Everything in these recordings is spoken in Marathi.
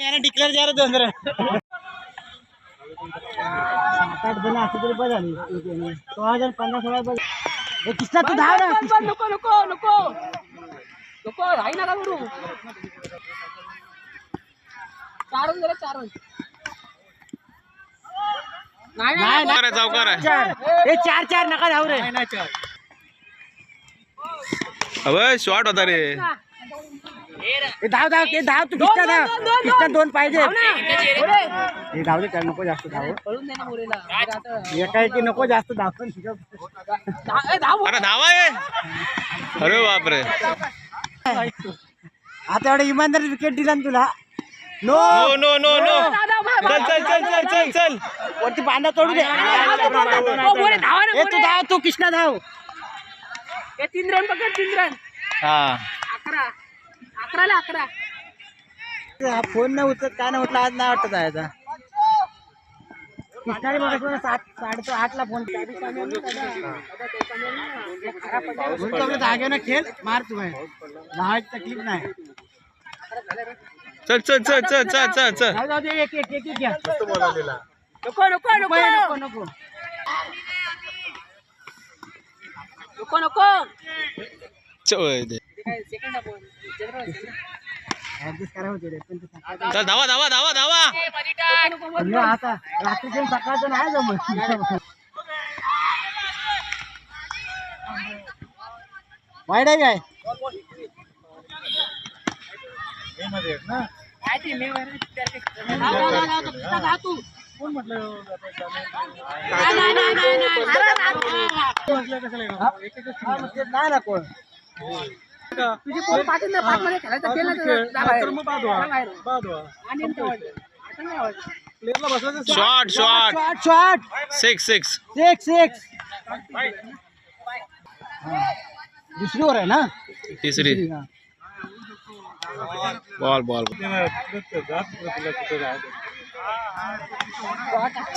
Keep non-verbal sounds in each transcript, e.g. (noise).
डिक्लेअर जाहीर धोंद्र किस्सा तू धाव नको नको नको. चार चार चार. नका धाव रे. अबे शॉर्ट होता रे. हे धाव धाव हे धाव तू दोन, धाव. दोन, दोन, पाहिजे धाव ना. पुढे. हे धाव दे त्याला नको जास्त धाव. पळून दे ना मुरेला आता- एका की नको जास्त धाव? अरे धावा आहे अरे बापरे. आता एवढं इमानदार विकेट दिला ना तुला. नो. नो नो नो चल चल चल चल चल चल. वरती बांधा तोडू दे. ए, तू. धाव तू कृष्णा धाव. तीन रन पकड तीन रन. हा. अकरा. अकराला अकरा. हा फोन नाही उचलत काय नाही उठला आज नाही वाटत आहे सात साडे फोन खेळ मार तकलीफ नाही. चल चल चल चल चल चल एक नको नको नको. नको नको नको. नको चल धावा धावा धावा धावा आता रात्रीच्या सकाळचं नाही जमत वाईट आहे काय नाही ना कोण तुझी पोर पाठवून दे, पाठमध्ये खेळायचं केलं तर जा बाहेर. जा बाहेर. आणि नंतर वाढ. आता नाही वाढ. Shot shot shot shot six six six six दुसरी ओवर आहे ना? तिसरी. हा. बॉल बॉल चल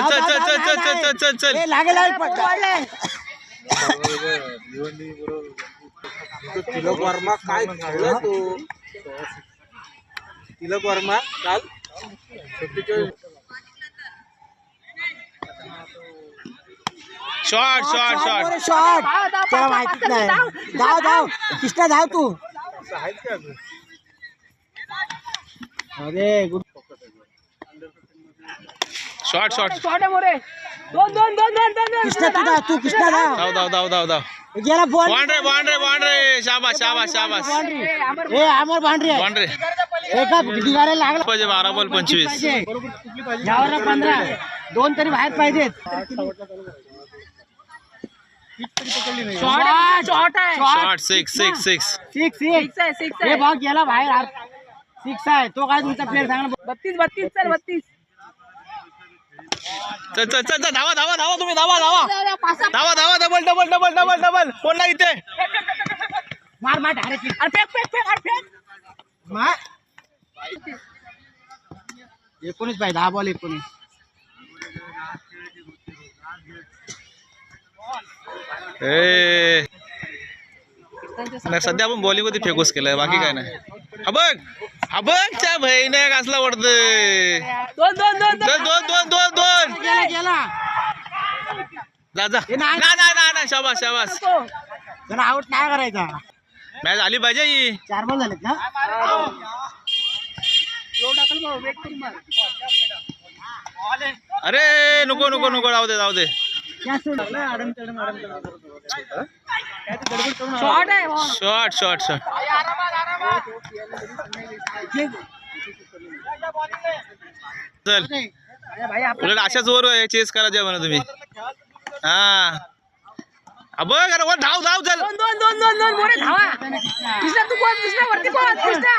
चल चल चल चल चल चल चल. चल ए, लागेल लागेल पटकन. तिलक वर्मा काय खेळला तो? तिलक वर्मा काल? शॉट शॉट शॉट बरं, शॉट धाव, धाव, त्याला धाव, माहितीच धाव, नाही. धाव. धाव. कृष्णा धाव तू. अरे गुड शॉट शॉट शॉट आहे मोरे दोन दोन दोन दोन दोन दोन कृष्णा तू धाव तू कृष्णा धाव धाव धाव धाव. धाव यार बाउंड्री बाउंड्री बाउंड्री शाबाश शाबाश शाबाश हे आमर बाउंड्री आहे बाउंड्री एका दीवारे लागला? पाहिजे 12 बॉल 25 यावर 15 दोन तरी बाहेर पाहिजे शॉट शॉट शॉट 6 6 6 6 6 6 हे भाग गेला बाहेर 6 आहे. तो काय तुमचा प्लेयर सांगा 32 32 चल 32 चल चल चल चल, धावा धावा धावा तुम्ही धावा धावा. धावा धावा double double double double double कोण नाही इथे? मार मार डायरेक्ट अरे फेक फेक फेक अरे फेक. मार एकोणीस पाहिजे दहा बॉल एकोणीस. ए. नाही, सध्या आपण बॉलिंग फेकूस केलाय बाकी काय नाही. हा बघ. हा बघ त्या बहिणी कसला वाटतंय दोन दोन दोन चल दोन. दोन दोन दोन. ना ना ना शाबास शाबास. जरा आउट नाही करायचा. मॅच आली पाहिजे ही. चार बॉल अरे नको नको नको जाऊ दे जाऊ दे. शॉर्ट शॉर्ट शॉर्ट शॉर्ट चल. उलट अशाच वर चेस करा जेव्हा तुम्ही. हा. बघ अरे वर धाव धाव चल. दोन दोन दोन दोन दोन मोरे धावा. कृष्णा तू कोण? कृष्णा वरती कोण? कृष्णा.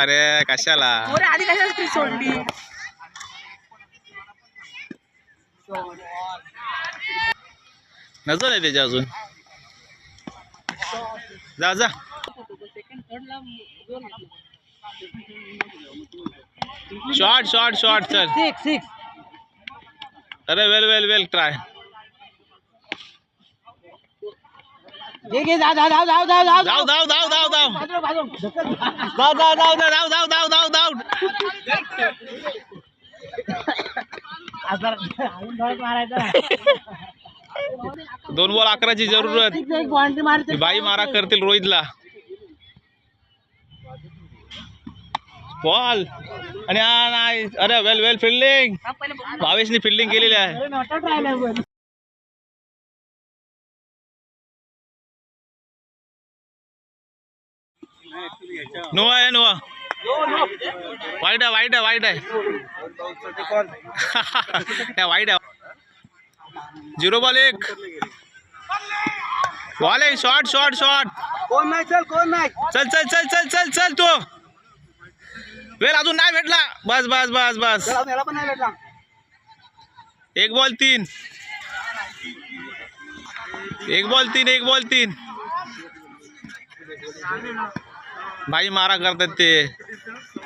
अरे कशाला? मोरे आधी कशाला सोडली? नजर आहे त्याच्या अजून. जा जा. शॉर्ट शॉर्ट शॉर्ट चल. सिक्स सिक्स अरे वेल वेल वेल ट्राय धाव धाव धाव धाव धाव. धाव धाव धाव धाव धाव धाव धाव धाव आता अजून थोडं मारायचं दोन बॉल अकराची जरूरत ही बाई मारा करतील रोहितला बॉल आणि हा नाही. अरे वेल वेल फिल्डिंग भावेशनी फिल्डिंग केलेली आहे. अरे नॉटआउट राहिला पण नो आहे नो वाईट आहे वाईट आहे वाईट आहे. (laughs) वाईट आहे. झिरो बॉल एक. बॉल एक शॉर्ट शॉर्ट शॉर्ट कोण नाही चल कोण नाही. चल चल चल चल चल चल तू. वेळ अजून नाही भेटला. बस बस बस बस. एक बॉल तीन. एक बॉल तीन एक बॉल तीन. भाई मारा करतात ते.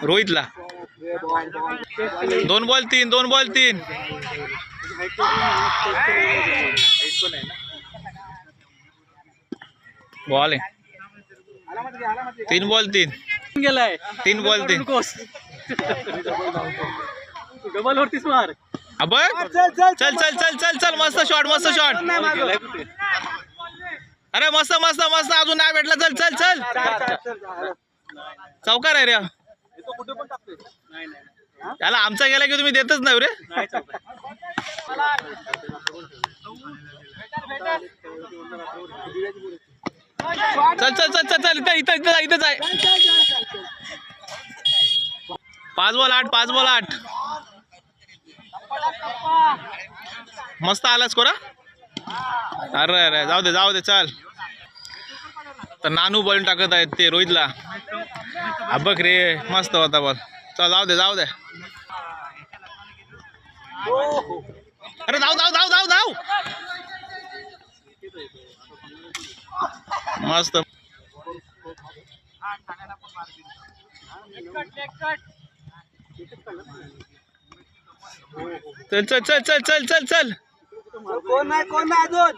रोहितला. दोन बॉल तीन दोन बॉल तीन. बॉल आहे. तीन बॉल तीन. गेलाय तीन बॉल तीन डबल वरतीच मार अब चल चल चल चल चल मस्त शॉट मस्त शॉट अरे मस्त मस्त मस्त अजून नाही भेटला चल चल चल चौकार आहे रे त्याला आमचा गेला की तुम्ही देतच नाही रे चल चल चल चल चल इथं इथं इथं इथंच आहे पाच बॉल आठ पाच बॉल आठ. मस्त आलास कोरा अरे अरे जाऊ दे जाऊ दे चल. तर नानू बॉल टाकत आहेत ते रोहितला. बघ रे मस्त होता बॉल चल जाऊ दे जाऊ दे. अरे जाऊ जाऊ जाऊ जाऊ जाऊ. मस्त. चल चल चल चल चल चल चल. कोण नाही कोण नाही अजून?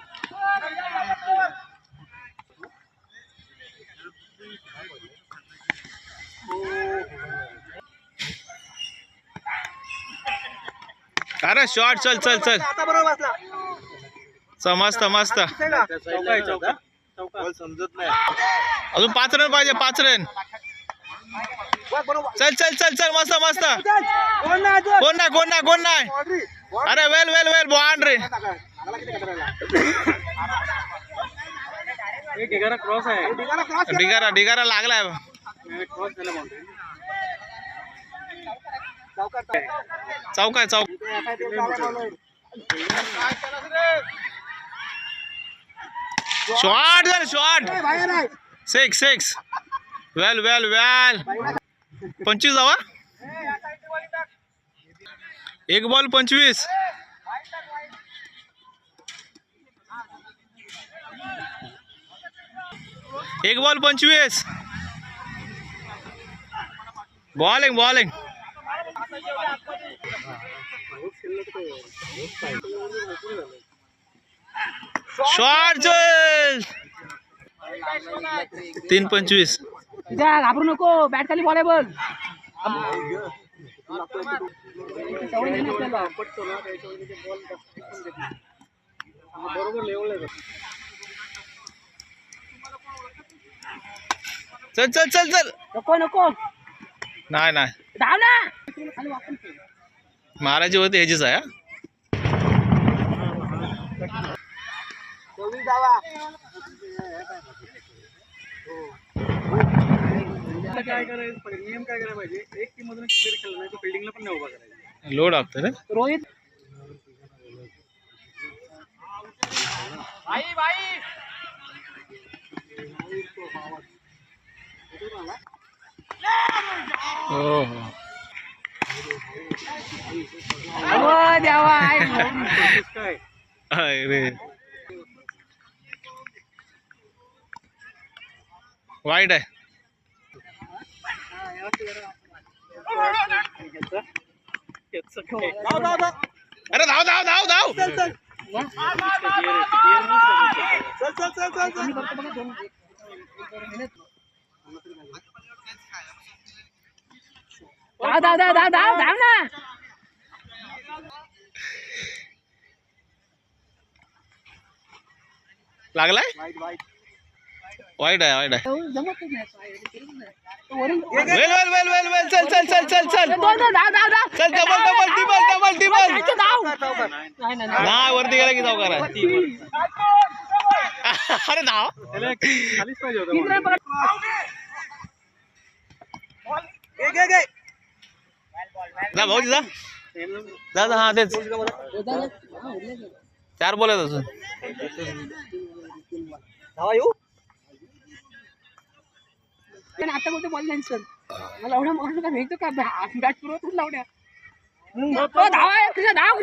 अरे शॉट चल चल चल. आता बरोबर बसला. मस्त मस्त. समजत नाही. अजून पाच रन पाहिजे पाच रन. चल चल चल चल मस्त मस्त. कोण नाही कोण नाही कोण नाही. अरे वेल वेल वेल बॉन्ड रे क्रॉस आहे ढिगारा ढिगारा लागलाय. क्रॉस झाला boundary. चौक आहे चौक शॉट झालं आहे six six well well well पंचवीस जावा एक बॉल पंचवीस. एक बॉल पंचवीस. बॉलिंग बॉलिंग चल तीन पंचवीस. जा घाबरू नको. बॅट खाली बॉल आहे चल चल चल चल. नको नको. नाही नाही. धाव ना. महाराजी होते ह्याचीच आहे हा. धावा आता काय करायचं? नियम काय करायला पाहिजे? एक टीम मधून क्लिअर नाही तो फिल्डिंगला पण नाही उभा करायचा. लोड लागतं रे. रोहित. हो हो अहो देवा आहे रे. वाईट आहे याचं काय धाव धाव धाव अरे धाव धाव धाव धाव चल चल चल चल चल धाव धाव धाव धाव धाव धाव ना लागलाय वाईट आहे वाईट आहे. वेल वेल वेल वेल वेल चल चल चल चल चल. चल double double triple double triple नाही नाही नाही. नाही वरती गेला की जाऊ करा अरे नाव जा भाऊ जा. जा जा हा तेच. चार बोलत असून. धावा येऊ. पण आता कोणतं बॉल नाही सर मला एवढा माणूस का भेटतो का? बॅट पुरवतच लावण्या तो धाव तुझ्या धाव.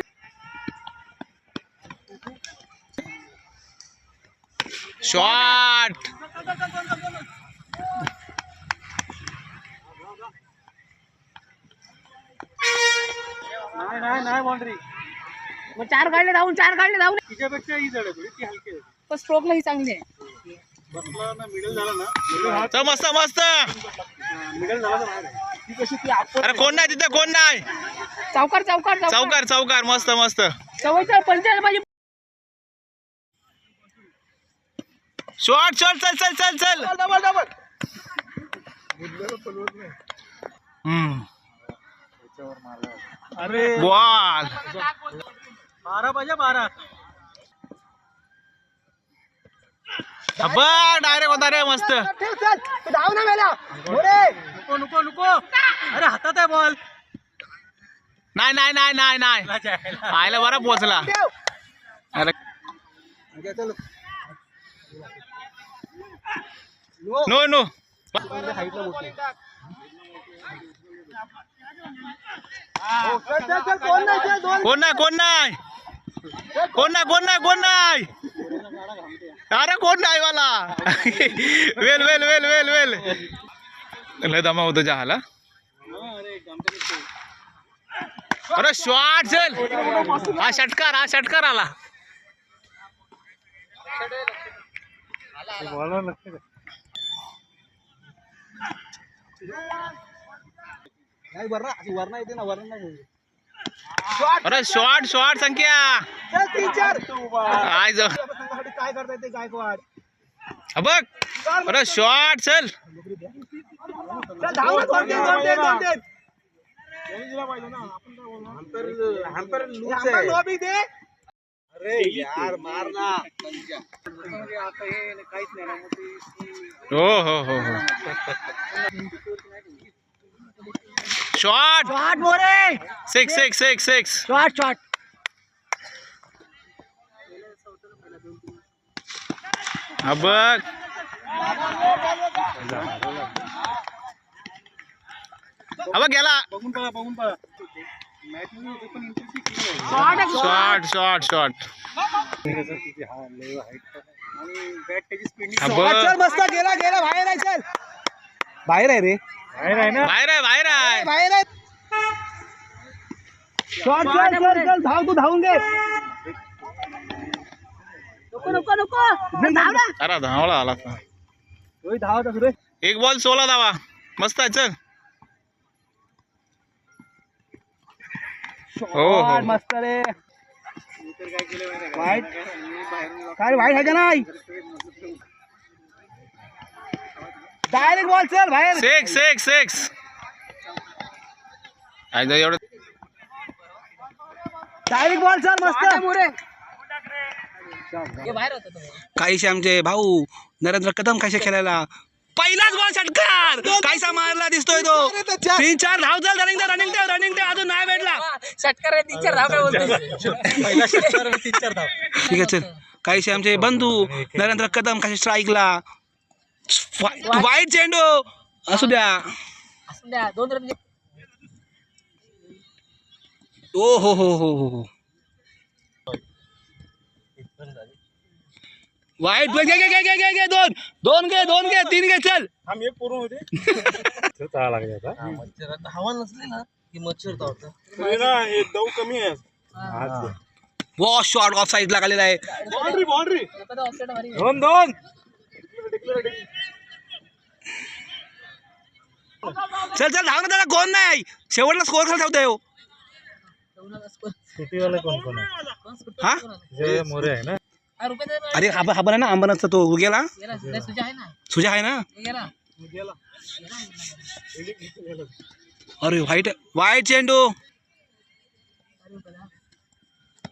शॉट. नाही नाही नाही बाउंड्री. मग चार काढले धावून चार काढले धावून. तिच्यापेक्षा ही जड आहे थोडी ती हलकी आहे. पण स्ट्रोकला ही चांगली आहे. चल मस्त मस्त मिडल झाला तर बाहेर आहे. ती कशी ती आपण अरे कोण नाही तिथं? कोण नाही? चौकार चौकार चौकार. चौकार चौकार. मस्त मस्त. चौकार पंचायत पाहिजे शॉट शॉट चल चल चल चल. डबल डबल हम्म. अरे बॉल. बारा पाहिजे बारा. बघ डायरेक्ट होता रे मस्त. ठेव चल तू धाव ना मेला. नको नको नको. अरे हातात आहे बॉल. नाही नाही नाही नाही नाही. आयला बरा पोचला. अरे. नो. नो हो, कोण नाही कोण नाही? कोण नाही कोण नाही कोण नाही? अरे कोण नाही मला वेल वेल वेल वेल वेल. लय दमा होतो जहाला अरे शॉट चल हा षटकार हा षटकार आला. नाही वरना ना वरना येते ना वरना नाही अरे शॉट शॉट संख्या. काय करताय ते गायकवाड. बघ. अरे शॉट चल. अरे यार मार ना. हो हो हो हो. Shot shot More six six six six shot shot हा बघ हा बघ गेला। बघून पहा बघून पहा मॅच मध्ये होते पण इंटरेस्ट शॉट आहे शॉट शॉट शॉट आणि बॅट त्याची स्पीड हा चल बघ मस्त गेला गेला बाहेर आहे चल। बाहेर आहे रे। बाहेर आहे ना? बाहेर आहे बाहेर आहे. बाहेर आहे. शॉट चल चल चल धाव तू धावून दे नको नको नको. धाव ना. अरे धावला आला धावत असू रे एक बॉल सोळा धावा मस्त आहे चल. हो हो. मस्त रे. वाईट. काय वाईट आहे का नाही? डायरेक्ट बॉल चल बाहेर. सिक्स सिक्स सिक्स एवढं डायरेक्ट बॉल चल मस्त. मोरे बाहेर होतं तो. काहीशे आमचे भाऊ नरेंद्र कदम कायशे खेळायला. पहिलाच बॉल षटकार कायसा मारला दिसतोय तो. तीन चार धाव झाल रनिंग रनिंग रनिंग अजून नाही भेटला. षटकार आहे तीन चार धाव काय बोलतोय? ठीक आहे चल. काहीशे आमचे बंधू नरेंद्र कदम कायशे स्ट्राईकला वाईट चेंडू असू द्या असू द्या दोन रन ओ हो हो हो हो हो वाईट घे घे घे घे घे घे दोन दोन घे दोन घे तीन घे चल आम एक पूर्ण होते (laughs) लागले आता। हवा नसली ना की मच्छर नाही ना हे। दव कमी आहे बॉ शॉट ऑफ साईड लागलेला आहे बाउंड्री बाउंड्री आता. दोन दोन चल चल धाव ना दादा कोण नाही शेवटला स्कोर खाली ठेवतोय हो. कोण कोण हा? मोरे आहे ना. अरे हा हा बरं ना अंबरनाथचा तो. गेला? सुजा आहे ना? सुजा आहे ना गेला. अरे व्हाईट व्हाईट चेंडू.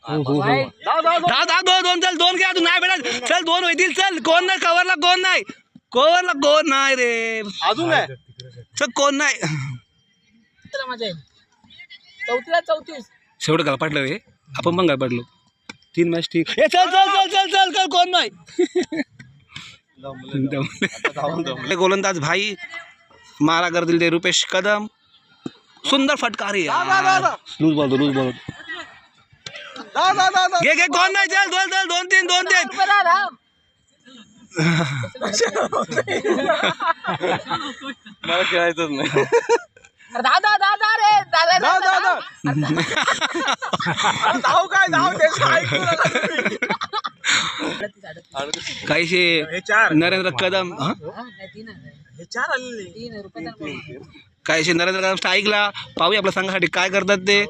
दहा दहा दोन दोन चल दोन घ्या तू नाही बेटा चल दोन होतील चल. कोण नाही कव्हरला कोण नाही. कव्हरला कोण नाही रे. अजून आहे. चल कोण नाही. चौतीस. शेवट पडलं रे. आपण पण गाल पडलो तीन मॅच ठीक. ए चल चल चल चल चल चल कोण नाही. गोलंदाज भाई. मारा करतील ते रुपेश कदम. सुंदर फटकार लूज बॉल लूज बॉल. घे घे कोण नाही चल दोन चल दोन तीन दोन तीन. मला खेळायचंच नाही. दहा दहा रे. काय ऐकू नका काहीशे नरेंद्र कदम हा? हा. हे चार आलेले? काहीशे नरेंद्र कदम स्ट्राईकला पाहूया आपल्या संघासाठी काय करतात ते.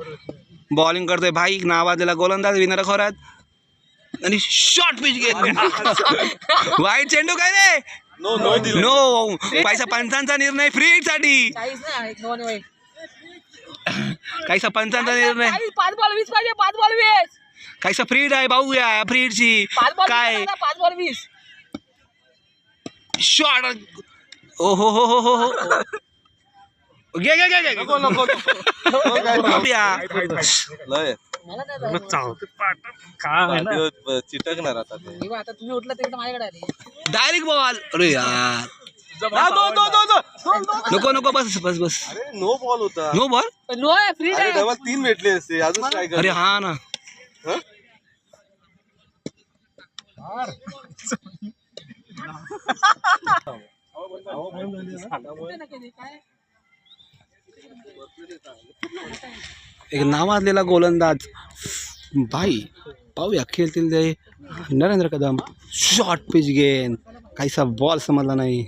बॉलिंग करतोय भाई. नावाजलेला गोलंदाज विनर खोऱ्यात. आणि शॉर्ट पिच घेत वाईट चेंडू काय रे? नो नो पैसा पंचांचा निर्णय फ्री साठी काहीसा पंचांचा निर्णय. पाच बॉल वीस पाहिजे पाच बॉल वीस. काहीसा फ्रीड आहे पाहूया फ्रीडची. पाच बॉल काय? पाच बॉल वीस. शॉर्ट ओ हो हो हो हो हो. घे घे घे घे. नको नको. काय. लय चिटकणार आता आता तुम्ही उठला तर एकदम माझ्याकडे आले. डायरेक्ट बॉल अरे यार. जा, दो दो दो दो दोन, दोन. नको नको बस बस बस. अरे नो बॉल होता. No ball no free double तीन भेटले असते. अजून काय अरे कर हा ना. एक नावाजलेला गोलंदाज. भाई पाहूया खेळतील ते. नरेंद्र कदम शॉर्ट पिच गेन काहीसा बॉल समजला नाही.